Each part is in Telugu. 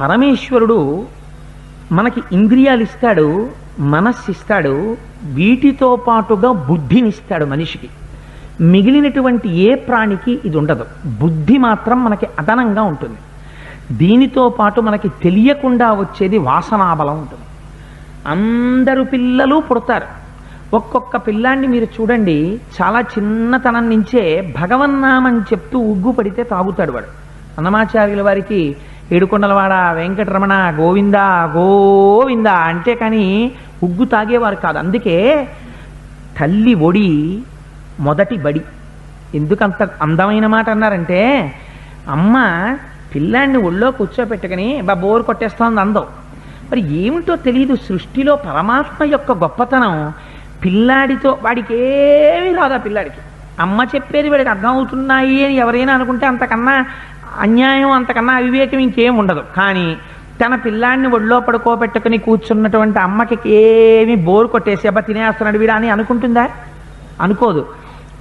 పరమేశ్వరుడు మనకి ఇంద్రియాలు ఇస్తాడు మనస్సు ఇస్తాడు వీటితో పాటుగా బుద్ధినిస్తాడు మనిషికి. మిగిలినటువంటి ఏ ప్రాణికి ఇది ఉండదు. బుద్ధి మాత్రం మనకి అదనంగా ఉంటుంది. దీనితో పాటు మనకి తెలియకుండా వచ్చేది వాసనాబలం ఉంటుంది. అందరు పిల్లలు పుడతారు. ఒక్కొక్క పిల్లాన్ని మీరు చూడండి చాలా చిన్నతనం నుంచే భగవన్నామని చెప్తూ ఉగ్గు పడితే తాగుతాడు వాడు. అన్నమాచార్యుల వారికి ఏడుకొండలవాడ వెంకటరమణ గోవింద గోవింద అంటే కానీ ఉగ్గు తాగేవారు కాదు. అందుకే తల్లి ఒడి మొదటి బడి. ఎందుకంత అందమైన మాట అన్నారంటే అమ్మ పిల్లాన్ని ఒళ్ళో కూర్చోపెట్టుకుని బా బోరు కొట్టేస్తోంది అందం. మరి ఏమిటో తెలియదు సృష్టిలో పరమాత్మ యొక్క గొప్పతనం పిల్లాడితో వాడికి ఏమీ రాదా పిల్లాడికి? అమ్మ చెప్పేది వీడికి అర్థం అవుతున్నాయి అని ఎవరైనా అనుకుంటే అంతకన్నా అన్యాయం అంతకన్నా అవివేకం ఇంకేం ఉండదు. కానీ తన పిల్లాడిని ఒళ్ళో పడుకోబెట్టుకుని కూర్చున్నటువంటి అమ్మకి ఏమి బోరు కొట్టేసి అబ్బా తినేస్తున్నాడు వీడా అని అనుకుంటుందా? అనుకోదు.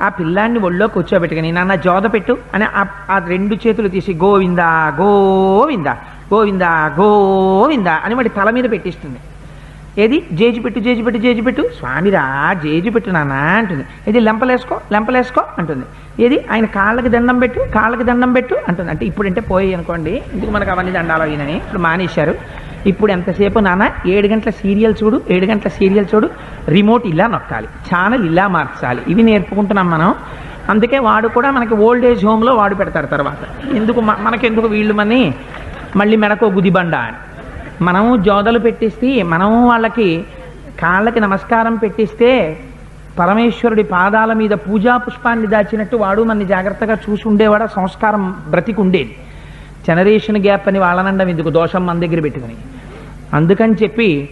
ఆ పిల్లాన్ని ఒళ్ళో కూర్చోబెట్టుకుని నాన్న జోద పెట్టు అని ఆ రెండు చేతులు తీసి గోవిందా గోవిందా గోవిందా గోవిందా అని వాడి తల మీద పెట్టిస్తుంది. ఏది? జేజి పెట్టు జేజి పెట్టు జేజి పెట్టు. స్వామిరా జేజి పెట్టు నాన్న అంటుంది. ఇది లెంపలేసుకో లెంపలేసుకో అంటుంది. ఏది? ఆయన కాళ్ళకి దండం పెట్టు కాళ్ళకి దండం పెట్టు అంటుంది. అంటే ఇప్పుడంటే పోయి అనుకోండి. ఇందుకు మనకు అవన్నీ దండాలు అయినని ఇప్పుడు మానేశారు. ఇప్పుడు ఎంతసేపు నాన్న? ఏడు గంటల సీరియల్ చూడు ఏడు గంటల సీరియల్ చూడు. రిమోట్ ఇలా నొక్కాలి. ఛానల్ ఇలా మార్చాలి. ఇవి నేర్పుకుంటున్నాం మనం. అందుకే వాడు కూడా మనకి ఓల్డ్ ఏజ్ హోమ్లో వాడు పెడతాడు తర్వాత. ఎందుకు మనకెందుకు వీళ్ళు మని? మళ్ళీ మెడకో గుదిబండ అని. మనము జోదలు పెట్టిస్తే మనము వాళ్ళకి కాళ్ళకి నమస్కారం పెట్టిస్తే పరమేశ్వరుడి పాదాల మీద పూజా పుష్పాన్ని దాచినట్టు వాడు మన జాగ్రత్తగా చూసి ఉండేవాడు సంస్కారం బ్రతికుండేది. జనరేషన్ గ్యాప్ అని వాళ్ళనండం ఎందుకు? దోషం మన దగ్గర పెట్టుకుని. అందుకని చెప్పి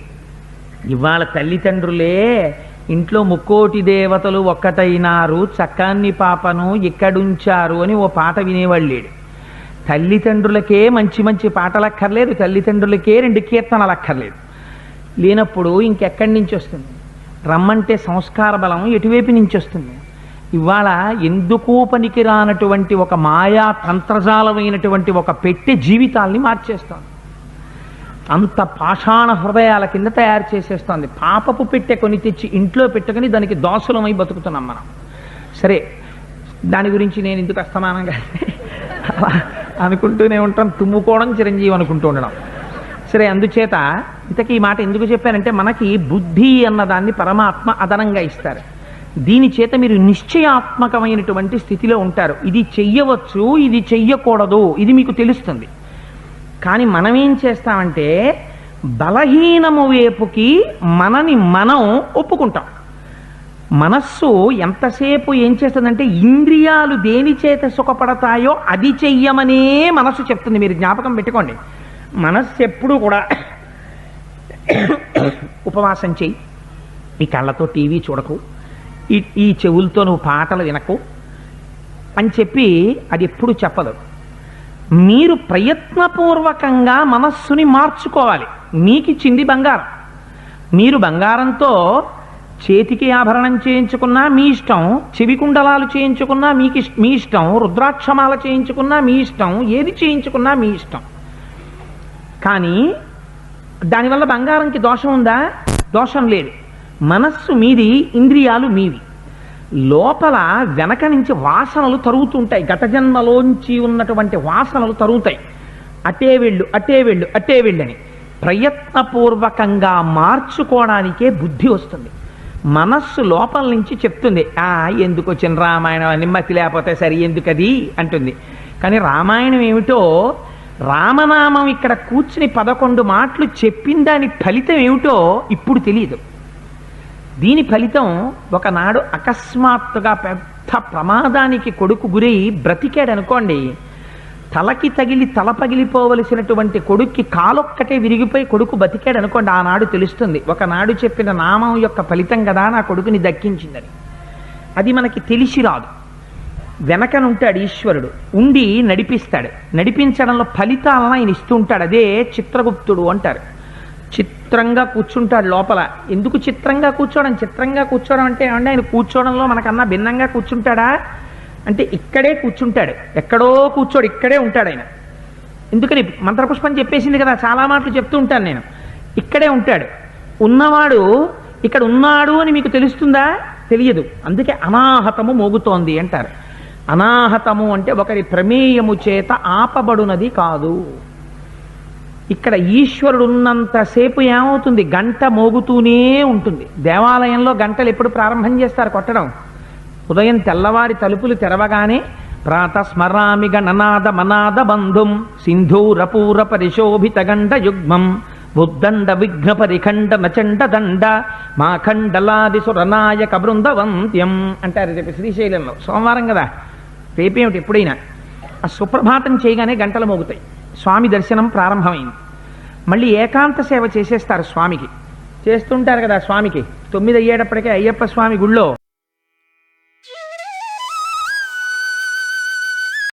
ఇవాళ తల్లిదండ్రులే ఇంట్లో ముక్కోటి దేవతలు ఒక్కటైనారు చక్కాన్ని పాపను ఇక్కడుంచారు అని ఓ పాట వినేవాళ్ళు లేడు. తల్లిదండ్రులకే మంచి మంచి పాటలు అక్కర్లేదు తల్లిదండ్రులకే రెండు కీర్తనలు అక్కర్లేదు లేనప్పుడు ఇంకెక్కడి నుంచి వస్తుంది? రమ్మంటే సంస్కార బలం ఎటువైపు నుంచి వస్తుంది? ఇవాళ ఎందుకు పనికి రానటువంటి ఒక మాయా తంత్రజాలమైనటువంటి ఒక పెట్టె జీవితాల్ని మార్చేస్తోంది. అంత పాషాణ హృదయాల కింద తయారు చేసేస్తోంది. పాపపు పెట్టె కొని తెచ్చి ఇంట్లో పెట్టుకుని దానికి దోసలమై బతుకుతున్నాం మనం. సరే దాని గురించి నేను ఎందుకు అస్తమానంగా అనుకుంటూనే ఉంటాం తుమ్ముకోవడం చిరంజీవి అనుకుంటూ ఉండడం. సరే అందుచేత ఇంతకీ ఈ మాట ఎందుకు చెప్పానంటే మనకి బుద్ధి అన్నదాన్ని పరమాత్మ అదనంగా ఇస్తారు. దీని చేత మీరు నిశ్చయాత్మకమైనటువంటి స్థితిలో ఉంటారు. ఇది చెయ్యవచ్చు ఇది చెయ్యకూడదు ఇది మీకు తెలుస్తుంది. కానీ మనం ఏం చేస్తామంటే బలహీనము వైపుకి మనని మనం ఒప్పుకుంటాం. మనస్సు ఎంతసేపు ఏం చేస్తుందంటే ఇంద్రియాలు దేని చేత సుఖపడతాయో అది చెయ్యమనే మనస్సు చెప్తుంది. మీరు జ్ఞాపకం పెట్టుకోండి. మనస్సు ఎప్పుడు కూడా ఉపవాసం చెయ్యి. ఈ కళ్ళతో టీవీ చూడకు. ఈ ఈ చెవులతో నువ్వు పాటలు వినకు. అని చెప్పి అది ఎప్పుడు చెప్పదు. మీరు ప్రయత్నపూర్వకంగా మనస్సుని మార్చుకోవాలి. మీకు చింది బంగారం. మీరు బంగారంతో చేతికి ఆభరణం చేయించుకున్నా మీ ఇష్టం చెవి కుండలాలు చేయించుకున్నా మీకు మీ ఇష్టం రుద్రాక్షమాల చేయించుకున్నా మీ ఇష్టం ఏది చేయించుకున్నా మీ ఇష్టం. కానీ దానివల్ల బంగారంకి దోషం ఉందా? దోషం లేదు. మనస్సు మీది ఇంద్రియాలు మీవి. లోపల వెనక నుంచి వాసనలు తరుగుతుంటాయి. గత జన్మలోంచి ఉన్నటువంటి వాసనలు తరుగుతాయి. అటే వెళ్ళు అటే వెళ్ళు అటే వెళ్ళని ప్రయత్నపూర్వకంగా మార్చుకోవడానికే బుద్ధి వస్తుంది. మనస్సు లోపల నుంచి చెప్తుంది ఆ ఎందుకు వచ్చిన రామాయణం? నిమ్మతి లేకపోతే సరి ఎందుకది? అంటుంది. కానీ రామాయణం ఏమిటో రామనామం ఇక్కడ కూర్చుని పదకొండు మాటలు చెప్పిన దాని ఫలితం ఏమిటో ఇప్పుడు తెలియదు. దీని ఫలితం ఒకనాడు అకస్మాత్తుగా పెద్ద ప్రమాదానికి కొడుకు గురై బ్రతికాడనుకోండి అనుకోండి తలకి తగిలి తల పగిలిపోవలసినటువంటి కొడుక్కి కాలొక్కటే విరిగిపోయి కొడుకు బతికాడు అనుకోండి ఆనాడు తెలుస్తుంది. ఒకనాడు చెప్పిన నామం యొక్క ఫలితం కదా నా కొడుకుని దక్కించిందని. అది మనకి తెలిసి రాదు. వెనకనుంటాడు ఈశ్వరుడు ఉండి నడిపిస్తాడు. నడిపించడంలో ఫలితాలను ఆయన ఇస్తూ ఉంటాడు అదే చిత్రగుప్తుడు అంటారు. చిత్రంగా కూర్చుంటాడు లోపల. ఎందుకు చిత్రంగా కూర్చోవడం? చిత్రంగా కూర్చోవడం అంటే ఏమంటే ఆయన కూర్చోవడంలో మనకన్నా భిన్నంగా కూర్చుంటాడా? అంటే ఇక్కడే కూర్చుంటాడు. ఎక్కడో కూర్చోడు ఇక్కడే ఉంటాడు ఆయన. ఎందుకని మంత్రపుష్పం చెప్పేసింది కదా చాలా మాటలు చెప్తూ ఉంటాను నేను. ఇక్కడే ఉంటాడు. ఉన్నవాడు ఇక్కడ ఉన్నాడు అని మీకు తెలుస్తుందా? తెలియదు. అందుకే అనాహతము మోగుతోంది అంటారు. అనాహతము అంటే ఒకరి ప్రమేయము చేత ఆపబడునది కాదు. ఇక్కడ ఈశ్వరుడు ఉన్నంతసేపు ఏమవుతుంది? గంట మోగుతూనే ఉంటుంది. దేవాలయంలో గంటలు ఎప్పుడు ప్రారంభం చేస్తారు? కొట్టడం. ఉదయం తెల్లవారి తలుపులు తెరవగానే ప్రాతస్మరామి గణనాద మనాద బంధుం సింధూరపూర పరిశోభిత గండ యుగ్మం బుద్ధండ విఘ్న పరిఖండ నచండ దండ మాఖండలాది సురనాయక బృందవంత్యం అంటారు రేపు శ్రీశైలంలో. సోమవారం కదా? రేపేమిటి ఎప్పుడైనా? ఆ సుప్రభాతం చేయగానే గంటలు మోగుతాయి. స్వామి దర్శనం ప్రారంభమైంది. మళ్ళీ ఏకాంత సేవ చేసేస్తారు స్వామికి. చేస్తుంటారు కదా స్వామికి. తొమ్మిది అయ్యేటప్పటికే అయ్యప్ప స్వామి గుళ్ళో